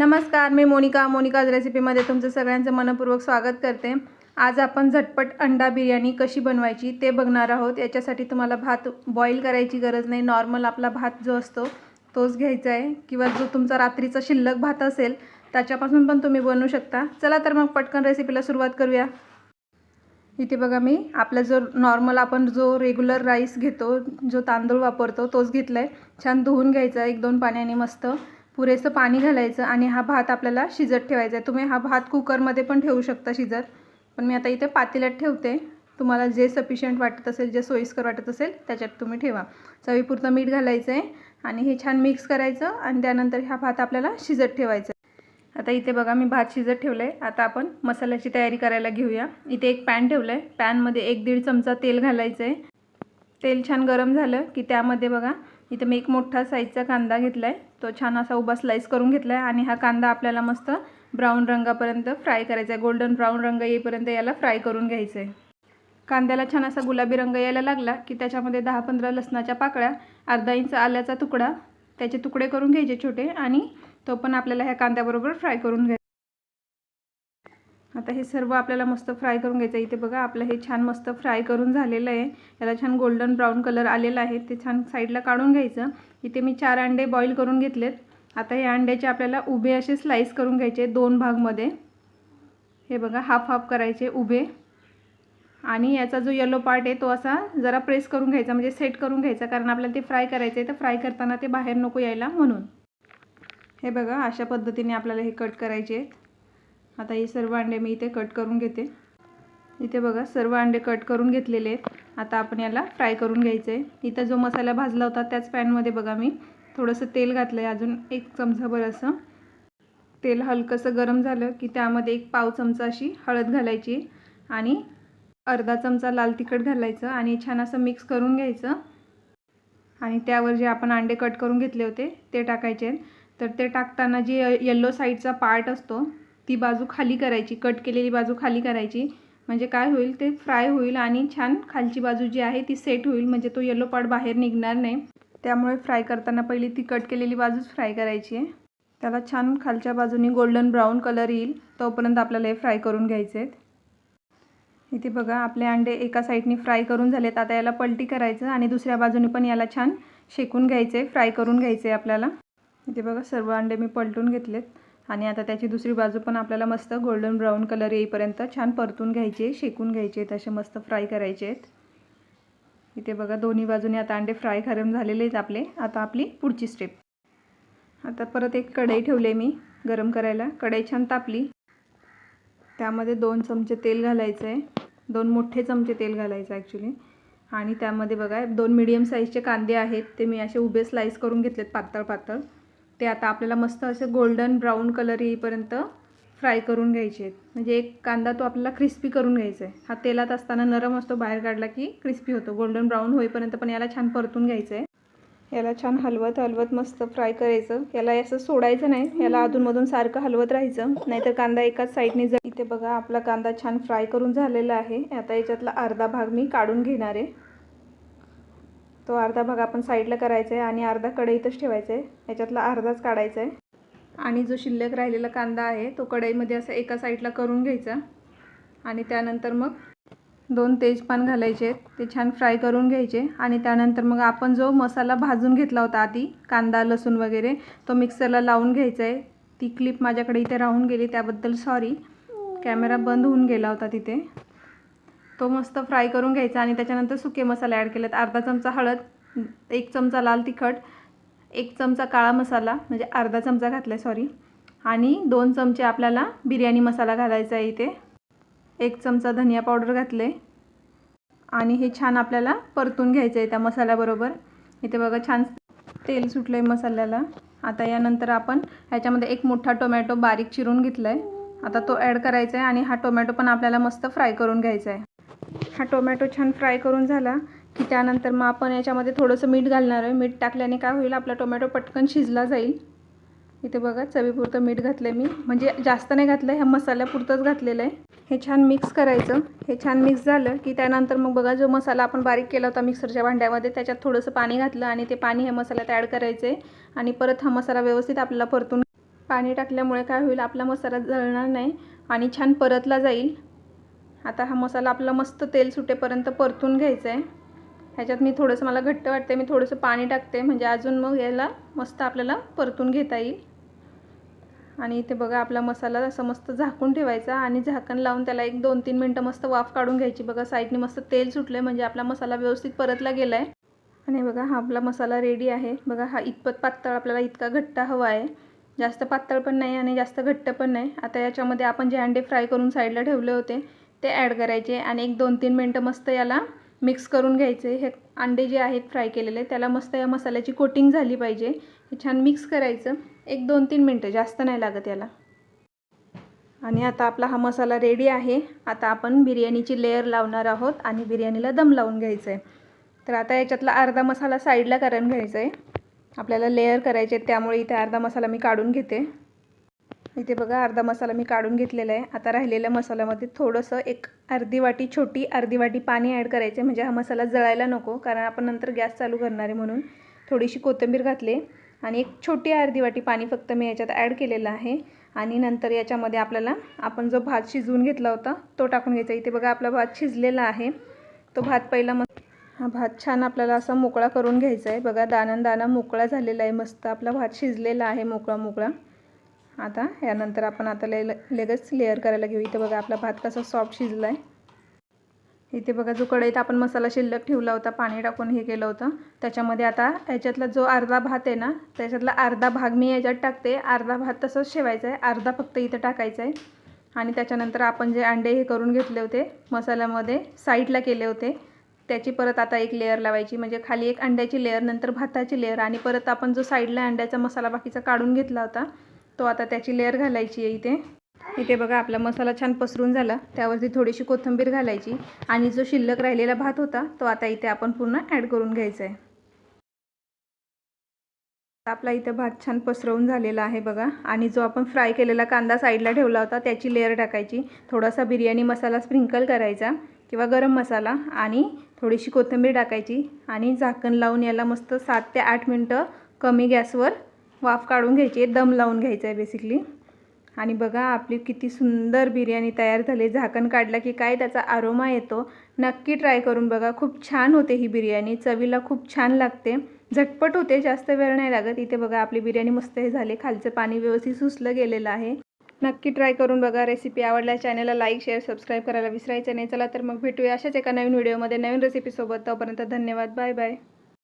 नमस्कार मी मोनिका. मोनिकाज रेसिपीमध्ये तुमचं सगळ्यांचं मनपूर्वक स्वागत करते. आज आपण झटपट अंडा बिर्याणी कशी बनवायची ते बघणार आहोत. याच्यासाठी तुम्हाला भात बॉईल करायची गरज नाही. नॉर्मल आपला भात जो असतो तोच घ्यायचा आहे. किंवा जो तुमचा रात्रीचा शिल्लक भात असेल त्याच्यापासून पण तुम्ही बनवू शकता. चला तर मग पटकन रेसिपीला सुरुवात करूया. इथे बघा मी आपला जो नॉर्मल आपण जो रेग्युलर राईस घेतो जो तांदूळ वापरतो तोच घेतला आहे छान धुवून घ्यायचा एक दोन पाण्याने मस्त. पुरेसं पाणी घालायचं आणि हा भात आपल्याला शिजत ठेवायचा आहे. तुम्ही हा भात कुकरमध्ये पण ठेवू शकता शिजत. पण मी आता इथे पातेल्यात ठेवते. तुम्हाला जे सफिशियंट वाटत असेल जे सोयीस्कर वाटत असेल त्याच्यात तुम्ही ठेवा. चवीपुरतं मीठ घालायचं आहे आणि हे छान मिक्स करायचं आणि त्यानंतर हा भात आपल्याला शिजत ठेवायचा आता इथे बघा मी भात शिजत ठेवलं आहे आता आपण मसाल्याची तयारी करायला घेऊया. इथे एक पॅन ठेवलं आहे पॅनमध्ये एक दीड चमचा तेल घालायचं आहे तेल छान गरम झालं की त्यामध्ये बघा इथं मी एक मोठा साईजचा कांदा घेतला आहे तो छान असा उभा स्लाईस करून घेतला आहे आणि हा कांदा आपल्याला मस्त ब्राऊन रंगापर्यंत फ्राय करायचा आहे गोल्डन ब्राऊन रंग येईपर्यंत याला फ्राय करून घ्यायचं आहे कांद्याला छान असा गुलाबी रंग यायला लागला की त्याच्यामध्ये दहा पंधरा लसणाच्या पाकळ्या अर्धा इंच आल्याचा तुकडा त्याचे तुकडे करून घ्यायचे छोटे आणि तो पण आपल्याला ह्या कांद्याबरोबर फ्राय करून घ्यायचा. आता हे सर्व आपल्याला मस्त फ्राय करून घ्यायचं इथे बघा आपलं हे छान मस्त फ्राय करून झालेलं आहे. याला छान गोल्डन ब्राऊन कलर आलेला आहे. ते छान साईडला काढून घ्यायचं. इथे मी चार अंडे बॉईल करून घेतलेत. आता हे अंड्याचे आपल्याला उभे असे स्लाईस करून घ्यायचे दोन भागमध्ये. हे बघा हाफ हाफ करायचे उभे. आणि याचा जो येलो पार्ट आहे तो असा जरा प्रेस करून घ्यायचा म्हणजे सेट करून घ्यायचा कारण आपल्याला ते फ्राय करायचं आहे तर फ्राय करताना ते बाहेर नको यायला म्हणून. हे बघा अशा पद्धतीने आपल्याला हे कट करायचे आहेत. आता हे सर्व अंडे मी इथे कट करून घेते. इथे बघा सर्व अंडे कट करून घेतलेले आहेत. आता आपण याला फ्राय करून घ्यायचं आहे इथं जो मसाला भाजला होता त्याच पॅनमध्ये बघा मी थोडंसं तेल घातलं आहे अजून एक चमचाभर असं. तेल हलकंसं गरम झालं की त्यामध्ये एक पाव चमचा अशी हळद घालायची आणि अर्धा चमचा लाल तिखट घालायचं आणि छान असं मिक्स करून घ्यायचं. आणि त्यावर जे आपण अंडे कट करून घेतले होते ते टाकायचे आहेत. तर ते टाकताना जे येल्लो साईडचा पार्ट असतो ती बाजू खाली करायची कट केलेली बाजू खाली करायची. म्हणजे काय होईल ते फ्राय होईल आणि छान खालची बाजू जी आहे ती सेट होईल. म्हणजे तो येलो पार्ट बाहेर निघणार नाही. त्यामुळे फ्राय करताना पहिली ती कट केलेली बाजूच फ्राय करायची आहे. त्याला छान खालच्या बाजूनी गोल्डन ब्राऊन कलर येईल. तोपर्यंत आपल्याला हे फ्राय करून घ्यायचे आहेत. इथे बघा आपले अंडे एका साईडनी फ्राय करून झालेत. आता याला पलटी करायचं आणि दुसऱ्या बाजूने पण याला छान शेकून घ्यायचे फ्राय करून घ्यायचे आपल्याला. इथे बघा सर्व अंडे मी पलटून घेतलेत. आणि आता त्याची दुसरी बाजू पण आपल्याला मस्त गोल्डन ब्राऊन कलर येईपर्यंत छान परतून घ्यायचे शेकून घ्यायचे तसे मस्त फ्राय करायचे आहेत. इथे बघा दोन्ही बाजूने आता अंडे फ्राय करून झालेले आहेत आपले. आता आपली पुढची स्टेप आता परत एक कढई ठेवले मी गरम करायला. कढई छान तापली. त्यामध्ये दोन चमचे तेल घालायचं आहे. दोन मोठे चमचे तेल घालायचं ॲक्च्युली आणि त्यामध्ये बघा दोन मिडियम साईजचे कांदे आहेत. ते मी असे उभे स्लाईस करून घेतलेत पातळ पातळ ते आता आपल्याला मस्त असे गोल्डन ब्राऊन कलर येईपर्यंत फ्राय करून घ्यायचे आहेत. म्हणजे एक कांदा तो आपल्याला क्रिस्पी करून घ्यायचा आहे. हा तेलात असताना नरम असतो बाहेर काढला की क्रिस्पी होतो. गोल्डन ब्राऊन होईपर्यंत पण याला छान परतून घ्यायचं आहे. याला छान हलवत हलवत मस्त फ्राय करायचं. याला असं सोडायचं नाही. याला अधूनमधून सारखं हलवत राहायचं. नाहीतर कांदा एकाच साईडने जर इथे बघा आपला कांदा छान फ्राय करून झालेला आहे. आता याच्यातला अर्धा भाग मी काढून घेणार आहे. तो अर्धा भाग आपण साईडला करायचा आहे आणि अर्धा कढईतच ठेवायचा आहे. याच्यातला अर्धाच काढायचा आहे. आणि जो शिल्लक राहिलेला कांदा आहे तो कढईमध्ये असं एका साईडला करून घ्यायचा. आणि त्यानंतर मग दोन तेजपान घालायचे ते छान फ्राय करून घ्यायचे. आणि त्यानंतर मग आपण जो मसाला भाजून घेतला होता आधी कांदा लसूण वगैरे तो मिक्सरला लावून घ्यायचा आहे. ती क्लिप माझ्याकडे इथे राहून गेली त्याबद्दल सॉरी कॅमेरा बंद होऊन गेला होता तिथे. तो मस्त फ्राय करून घ्यायचा आणि त्याच्यानंतर सुके मसाले ॲड केलेत. अर्धा चमचा हळद एक चमचा लाल तिखट एक चमचा काळा मसाला म्हणजे अर्धा चमचा घातला आहे सॉरी आणि दोन चमचे आपल्याला बिर्याणी मसाला घालायचा आहे इथे. एक चमचा धनिया पावडर घातले आणि हे छान आपल्याला परतून घ्यायचं आहे त्या मसाल्याबरोबर. इथे बघा छान तेल सुटलं आहे मसाल्याला. आता यानंतर आपण ह्याच्यामध्ये एक मोठा टोमॅटो बारीक चिरून घेतला आहे आता तो ॲड करायचा आहे आणि हा टोमॅटो पण आपल्याला मस्त फ्राय करून घ्यायचा आहे हा टोमॅटो छान फ्राय करून झाला की त्यानंतर मग आपण याच्यामध्ये थोडंसं मीठ घालणार आहे. मीठ टाकल्याने काय होईल आपला टोमॅटो पटकन शिजला जाईल. इथे बघा चवीपुरतं मीठ घातलं आहे मी. म्हणजे जास्त नाही घातलं ह्या मसाल्यापुरतंच घातलेलं आहे. हे छान मिक्स करायचं. हे छान मिक्स झालं की त्यानंतर मग बघा जो मसाला आपण बारीक केला होता मिक्सरच्या भांड्यामध्ये त्याच्यात थोडंसं पाणी घातलं आणि ते पाणी हे मसाल्यात ॲड करायचं आहे आणि परत हा मसाला व्यवस्थित आपल्याला परतून पाणी टाकल्यामुळे काय होईल आपला मसाला जळणार नाही आणि छान परतला जाईल. आता हा मसाला आपला मस्त तेल सुटेपर्यंत परतून घ्यायचा आहे ह्याच्यात मी थोडंसं मला घट्ट वाटते मी थोडंसं पाणी टाकते. म्हणजे अजून मग याला मस्त आपल्याला परतून घेता येईल. आणि इथे बघा आपला मसाला असं मस्त झाकून ठेवायचा आणि झाकण लावून त्याला एक दोन तीन मिनटं मस्त वाफ काढून घ्यायची. बघा साईडने मस्त तेल सुटलं आहे म्हणजे आपला मसाला व्यवस्थित परतला गेला आहे आणि बघा हा आपला मसाला रेडी आहे. बघा हा इतपत पातळ आपल्याला इतका घट्ट हवा आहे. जास्त पातळ पण नाही आणि जास्त घट्ट पण नाही. आता याच्यामध्ये आपण जे अंडे फ्राय करून साईडला ठेवले होते ते ॲड करायचे आणि एक दोन तीन मिनटं मस्त याला मिक्स करून घ्यायचे. हे अंडे जे आहेत फ्राय केलेले त्याला मस्त या मसाल्याची कोटिंग झाली पाहिजे. हे छान मिक्स करायचं. एक दोन तीन मिनटं जास्त नाही लागत याला. आणि आता आपला हा मसाला रेडी आहे. आता आपण बिर्याणीची लेअर लावणार आहोत आणि बिर्याणीला दम लावून घ्यायचं आहे तर आता याच्यातला अर्धा मसाला साईडला करून घ्यायचा आहे आपल्याला लेअर करायचे त्यामुळे इथे अर्धा मसाला मी काढून घेते. इथे बघा अर्धा मसाला मी काढून घेतलेला आहे. आता राहिलेल्या मसाल्यामध्ये थोडंसं एक अर्धी वाटी छोटी अर्धी वाटी पाणी ॲड करायचे. म्हणजे हा मसाला जळायला नको कारण आपण नंतर गॅस चालू करणार आहे म्हणून. थोडीशी कोथिंबीर घातली आणि एक छोटी अर्धी वाटी पाणी फक्त मी याच्यात ॲड केलेलं आहे. आणि नंतर याच्यामध्ये आपल्याला आपण जो भात शिजवून घेतला होता तो टाकून घ्यायचा. इथे बघा आपला भात शिजलेला आहे. तो भात पहिला मस्त हा भात छान आपल्याला असा मोकळा करून घ्यायचा आहे. बघा दाना दाना मोकळा झालेला आहे. मस्त आपला भात शिजलेला आहे मोकळा मोकळा. आता यानंतर आपण आता ले लगेच लेअर करायला घेऊ. इथे बघा आपला भात कसा सॉफ्ट शिजला आहे इथे बघा जो कढईत आपण मसाला शिल्लक ठेवला होता पाणी टाकून हे केलं होतं त्याच्यामध्ये आता याच्यातला जो अर्धा भात आहे ना त्याच्यातला अर्धा भाग मी याच्यात टाकते. अर्धा भात तसंच ठेवायचा आहे अर्धा फक्त इथं टाकायचा आहे आणि त्याच्यानंतर आपण जे अंडे हे करून घेतले होते मसाल्यामध्ये साईडला केले होते त्याची परत आता एक लेअर लावायची. म्हणजे खाली एक अंड्याची लेअर नंतर भाताची लेअर आणि परत आपण जो साईडला अंड्याचा मसाला बाकीचा काढून घेतला होता तो आता त्याची लेअर घालायची आहे इथे. इथे बघा आपला मसाला छान पसरून झाला. त्यावरती थोडीशी कोथिंबीर घालायची. आणि जो शिल्लक राहिलेला भात होता तो आता इथे आपण पूर्ण ॲड करून घ्यायचा आहे. आपला इथं भात छान पसरवून झालेला आहे बघा. आणि जो आपण फ्राय केलेला कांदा साईडला ठेवला होता त्याची लेअर टाकायची. थोडासा बिर्याणी मसाला स्प्रिंकल करायचा किंवा गरम मसाला आणि थोडीशी कोथिंबीर टाकायची. आणि झाकण लावून याला मस्त सात ते आठ मिनटं कमी गॅसवर वाफ काढून घ्यायची आहे दम लावून घ्यायचा आहे बेसिकली आणि बघा आपली किती सुंदर बिर्याणी तयार झाली. झाकण काढलं की काय त्याचा आरोमा येतो. नक्की ट्राय करून बघा. खूप छान होते ही बिर्याणी. चवीला खूप छान लागते. झटपट होते जास्त वेळ नाही लागत. इथे बघा आपली बिर्याणी मस्त हे झाली. खालचं पाणी व्यवस्थित सुसलं गेलेलं आहे. नक्की ट्राय करून बघा. रेसिपी आवडल्या चॅनलला लाईक शेअर सबस्क्राईब करायला विसरायचं नाही. चला तर मग भेटूया अशाच एका नवीन व्हिडिओमध्ये नवीन रेसिपीसोबत तोपर्यंत धन्यवाद. Bye bye